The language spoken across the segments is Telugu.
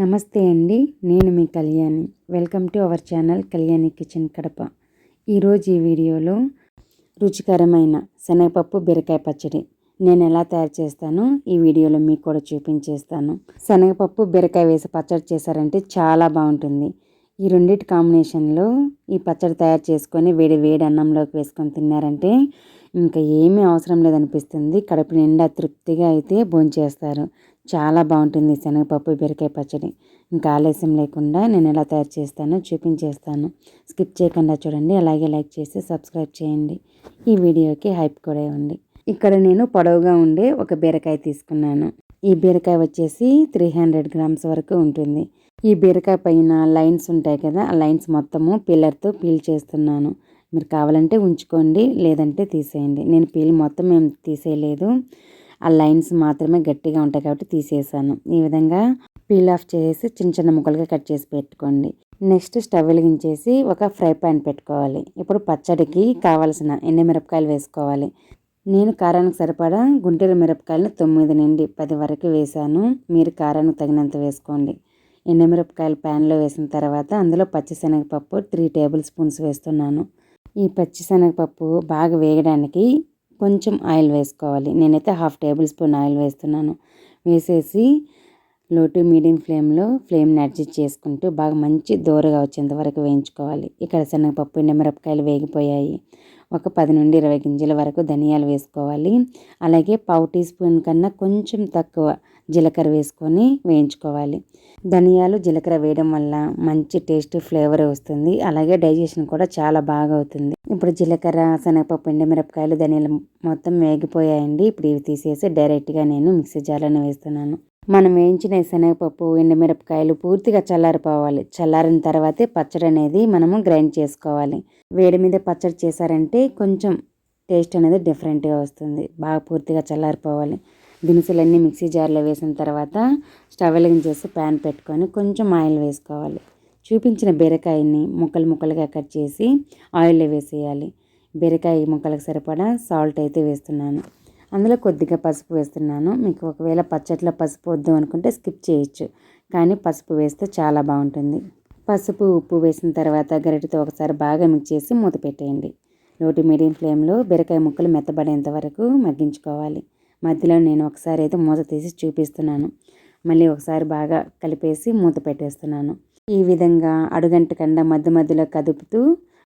నమస్తే అండి నేను మీ Kalyani. Welcome to our channel Kalyani kitchen Kadapa. ఈరోజు ఈ వీడియోలో రుచికరమైన శనగపప్పు బీరకాయ పచ్చడి నేను ఎలా తయారు చేస్తానో ఈ వీడియోలో మీకు కూడా చూపించేస్తాను. శనగపప్పు బీరకాయ వేసి పచ్చడి చేశారంటే చాలా బాగుంటుంది. ఈ రెండింటి కాంబినేషన్లో ఈ పచ్చడి తయారు చేసుకొని వేడి వేడి అన్నంలోకి వేసుకొని తిన్నారంటే ఇంకా ఏమీ అవసరం లేదనిపిస్తుంది. కడుపు నిండా తృప్తిగా అయితే భోంచేస్తారు. చాలా బాగుంటుంది శనగపప్పు బీరకాయ పచ్చడి. ఇంకా ఆలస్యం లేకుండా నేను ఎలా తయారు చేస్తానో చూపించేస్తాను. స్కిప్ చేయకుండా చూడండి. అలాగే లైక్ చేసి సబ్స్క్రైబ్ చేయండి. ఈ వీడియోకి హైప్ కూడా ఉంది ఇక్కడ నేను పొడవుగా ఉండే ఒక బీరకాయ తీసుకున్నాను. ఈ బీరకాయ వచ్చేసి త్రీ హండ్రెడ్ గ్రామ్స్ వరకు ఉంటుంది. ఈ బీరకాయ పైన లైన్స్ ఉంటాయి కదా ఆ లైన్స్ మొత్తము పిల్లర్తో పీల్ చేస్తున్నాను. మీరు కావాలంటే ఉంచుకోండి లేదంటే తీసేయండి. నేను పీల్ మొత్తం ఏం తీసేయలేదు. ఆ లైన్స్ మాత్రమే గట్టిగా ఉంటాయి కాబట్టి తీసేసాను. ఈ విధంగా పీల్ ఆఫ్ చేసి చిన్న చిన్న ముక్కలుగా కట్ చేసి పెట్టుకోండి. నెక్స్ట్ స్టవ్ వెలిగించేసి ఒక ఫ్రై పాన్ పెట్టుకోవాలి. ఇప్పుడు పచ్చడికి కావాల్సిన ఎండుమిరపకాయలు వేసుకోవాలి. నేను కారానికి సరిపడా గుంటూరు మిరపకాయలను తొమ్మిది నుండి పది వరకు వేసాను. మీరు కారానికి తగినంత వేసుకోండి. ఎండమిరపకాయలు ప్యాన్లో వేసిన తర్వాత అందులో పచ్చిశనగపప్పు త్రీ టేబుల్ స్పూన్స్ వేస్తున్నాను. ఈ పచ్చిశనగపప్పు బాగా వేగడానికి కొంచెం ఆయిల్ వేసుకోవాలి. నేనైతే హాఫ్ టేబుల్ స్పూన్ ఆయిల్ వేస్తున్నాను. వేసేసి లో టు మీడియం ఫ్లేమ్లో ఫ్లేమ్ని అడ్జస్ట్ చేసుకుంటూ బాగా మంచి దూరగా వచ్చేంత వరకు వేయించుకోవాలి. ఇక్కడ శనగపప్పు ఎండుమిరపకాయలు వేగిపోయాయి. ఒక పది నుండి ఇరవై గింజల వరకు ధనియాలు వేసుకోవాలి. అలాగే పావు టీ స్పూన్ కన్నా కొంచెం తక్కువ జీలకర్ర వేసుకొని వేయించుకోవాలి. ధనియాలు జీలకర్ర వేయడం వల్ల మంచి టేస్ట్ ఫ్లేవర్ వస్తుంది. అలాగే డైజెషన్ కూడా చాలా బాగా అవుతుంది. ఇప్పుడు జీలకర్ర శనగపప్పు ఎండుమిరపకాయలు ధనియాలు మొత్తం వేగిపోయాయండి. ఇప్పుడు ఇవి తీసేసి డైరెక్ట్గా నేను మిక్సీ జార్లోనే వేస్తున్నాను. మనం వేయించిన శనగపప్పు ఎండుమిరపకాయలు పూర్తిగా చల్లారిపోవాలి. చల్లారిన తర్వాతే పచ్చడి అనేది మనము గ్రైండ్ చేసుకోవాలి. వేడి మీద పచ్చడి చేశారంటే కొంచెం టేస్ట్ అనేది డిఫరెంట్గా వస్తుంది. బాగా పూర్తిగా చల్లారిపోవాలి. దినుసులన్నీ మిక్సీ జార్లో వేసిన తర్వాత స్టవ్ వెలిగించేసి ప్యాన్ పెట్టుకొని కొంచెం ఆయిల్ వేసుకోవాలి. చూపించిన బీరకాయని ముక్కలు ముక్కలుగా కట్ చేసి ఆయిల్లో వేసేయాలి. బీరకాయ ముక్కలకు సరిపడా సాల్ట్ అయితే వేస్తున్నాను. అందులో కొద్దిగా పసుపు వేస్తున్నాను. మీకు ఒకవేళ పచ్చట్లో పసుపు వద్దు అనుకుంటే స్కిప్ చేయొచ్చు. కానీ పసుపు వేస్తే చాలా బాగుంటుంది. పసుపు ఉప్పు వేసిన తర్వాత గరిటతో ఒకసారి బాగా మిక్స్ చేసి మూత పెట్టేయండి. లోటు మీడియం ఫ్లేమ్లో బీరకాయ ముక్కలు మెత్తబడేంత వరకు మగ్గించుకోవాలి. మధ్యలో నేను ఒకసారి అయితే మూత తీసి చూపిస్తున్నాను. మళ్ళీ ఒకసారి బాగా కలిపేసి మూత పెట్టేస్తున్నాను. ఈ విధంగా అడుగంటకుండా మధ్య మధ్యలో కదుపుతూ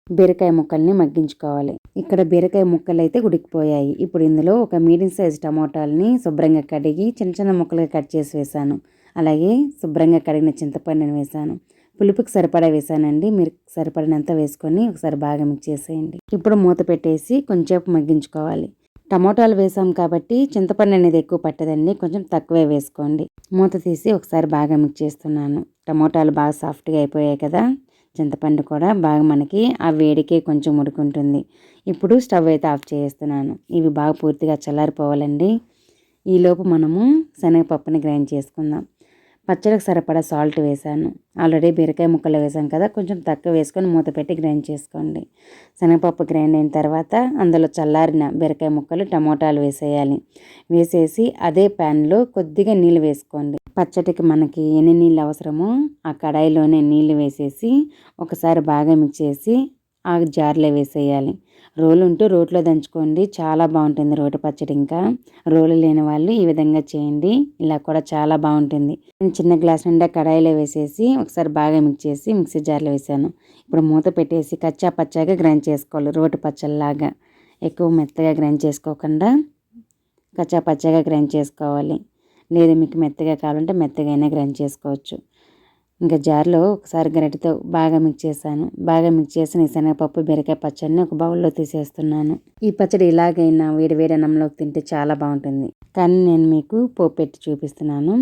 బీరకాయ ముక్కల్ని మగ్గించుకోవాలి. ఇక్కడ బీరకాయ ముక్కలు అయితే ఉడికిపోయాయి. ఇప్పుడు ఇందులో ఒక మీడియం సైజ్ టమోటాలని శుభ్రంగా కడిగి చిన్న చిన్న ముక్కలుగా కట్ చేసి వేసాను అలాగే శుభ్రంగా కడిగిన చింతపండుని వేసాను పులుపుకి సరిపడా వేసానండి మీరు సరిపడినంత వేసుకొని ఒకసారి బాగా మిక్స్ చేసేయండి. ఇప్పుడు మూత పెట్టేసి కొంచెంసేపు మగ్గించుకోవాలి. టమోటాలు వేసాం కాబట్టి చింతపండు అనేది ఎక్కువ పట్టదండి. కొంచెం తక్కువే వేసుకోండి. మూత తీసి ఒకసారి బాగా మిక్స్ చేస్తున్నాను. టమోటాలు బాగా సాఫ్ట్గా అయిపోయాయి కదా. చింతపండు కూడా బాగా మనకి ఆ వేడికే కొంచెం ఉడుకుంటుంది. ఇప్పుడు స్టవ్ అయితే ఆఫ్ చేస్తున్నాను. ఇవి బాగా పూర్తిగా చల్లారిపోవాలండి. ఈలోపు మనము శనగపప్పుని గ్రైండ్ చేసుకుందాం. పచ్చడికి సరిపడా సాల్ట్ వేసాను ఆల్రెడీ బీరకాయ ముక్కలు వేసాం కదా కొంచెం తక్కువ వేసుకొని మూత పెట్టి గ్రైండ్ చేసుకోండి. శనగపప్పు గ్రైండ్ అయిన తర్వాత అందులో చల్లారిన బీరకాయ ముక్కలు టమోటాలు వేసేయాలి. వేసేసి అదే ప్యాన్లో కొద్దిగా నీళ్ళు వేసుకోండి. పచ్చడికి మనకి ఎన్ని నీళ్ళు అవసరమో ఆ కడాయిలోనే నీళ్ళు వేసేసి ఒకసారి బాగా మిక్స్ చేసి ఆ జార్లో వేసేయాలి. రోలు ఉంటూ రోట్లో దంచుకోండి. చాలా బాగుంటుంది రోటి పచ్చడి ఇంకా. రోలు లేని వాళ్ళు ఈ విధంగా చేయండి. ఇలా కూడా చాలా బాగుంటుంది. నేను చిన్న గ్లాస్ నిండా కడాయిలో వేసేసి ఒకసారి బాగా మిక్స్ చేసి మిక్సీ జార్లో వేసాను. ఇప్పుడు మూత పెట్టేసి కచ్చా పచ్చాగా గ్రైండ్ చేసుకోవాలి రోటి పచ్చళ్ళలాగా. ఎక్కువ మెత్తగా గ్రైండ్ చేసుకోకుండా కచ్చా పచ్చగా గ్రైండ్ చేసుకోవాలి. లేదు మీకు మెత్తగా కావాలంటే మెత్తగా అయినా గ్రైండ్ చేసుకోవచ్చు. ఇంకా జార్లో ఒకసారి గరిటతో బాగా మిక్స్ చేశాను. బాగా మిక్స్ చేసిన శనగపప్పు బీరకాయ పచ్చడిని ఒక బౌల్లో తీసేస్తున్నాను. ఈ పచ్చడి ఇలాగైనా వేడి వేడి అన్నంలోకి తింటే చాలా బాగుంటుంది. కానీ నేను మీకు పోపు పెట్టి చూపిస్తున్నాను.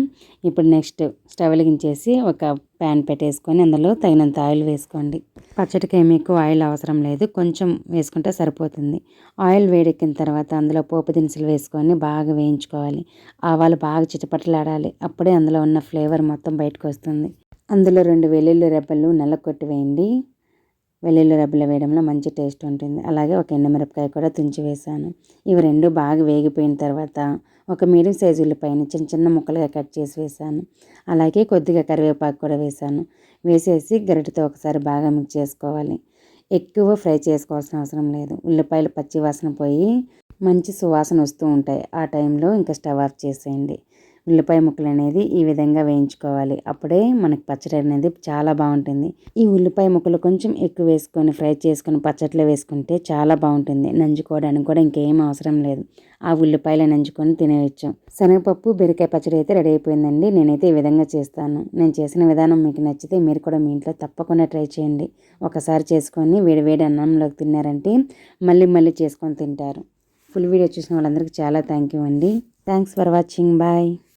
ఇప్పుడు నెక్స్ట్ స్టవ్ వెలిగించేసి ఒక ప్యాన్ పెట్టేసుకొని అందులో తగినంత ఆయిల్ వేసుకోండి. పచ్చడికి మీకు ఆయిల్ అవసరం లేదు. కొంచెం వేసుకుంటే సరిపోతుంది. ఆయిల్ వేడెక్కిన తర్వాత అందులో పోపు దినుసులు వేసుకొని బాగా వేయించుకోవాలి. ఆవాలు బాగా చిటపటలాడాలి. అప్పుడే అందులో ఉన్న ఫ్లేవర్ మొత్తం బయటకు వస్తుంది. అందులో రెండు వెల్లుల్లి రెబ్బలు నల్లకొట్టి వేయండి. వెల్లుల్లి రెబ్బలు వేయడంలో మంచి టేస్ట్ ఉంటుంది. అలాగే ఒక ఎండుమిరపకాయ కూడా తుంచి వేసాను. ఇవి రెండు బాగా వేగిపోయిన తర్వాత ఒక మీడియం సైజు ఉల్లిపాయని చిన్న చిన్న ముక్కలుగా కట్ చేసి వేసాను. అలాగే కొద్దిగా కరివేపాకు కూడా వేసాను. వేసేసి గరిటతో ఒకసారి బాగా మిక్స్ చేసుకోవాలి. ఎక్కువ ఫ్రై చేసుకోవాల్సిన అవసరం లేదు. ఉల్లిపాయలు పచ్చి వాసన పోయి మంచి సువాసన వస్తూ ఉంటాయి. ఆ టైంలో ఇంకా స్టవ్ ఆఫ్ చేసేయండి. ఉల్లిపాయ ముక్కలు అనేది ఈ విధంగా వేయించుకోవాలి. అప్పుడే మనకి పచ్చడి అనేది చాలా బాగుంటుంది. ఈ ఉల్లిపాయ ముక్కలు కొంచెం ఎక్కువ వేసుకొని ఫ్రై చేసుకొని పచ్చట్లో వేసుకుంటే చాలా బాగుంటుంది. నంజుకోవడానికి కూడా ఇంకేం అవసరం లేదు. ఆ ఉల్లిపాయలు నంచుకొని తినేయచ్చు. శనగపప్పు బీరకాయ పచ్చడి అయితే రెడీ అయిపోయిందండి. నేనైతే ఈ విధంగా చేస్తాను. నేను చేసిన విధానం మీకు నచ్చితే మీరు కూడా మీ ఇంట్లో తప్పకుండా ట్రై చేయండి. ఒకసారి చేసుకొని వేడి వేడి అన్నంలోకి తిన్నారంటే మళ్ళీ మళ్ళీ చేసుకొని తింటారు. ఫుల్ వీడియో చూసిన వాళ్ళందరికీ చాలా థ్యాంక్ యూ అండి. Thanks for watching. బాయ్.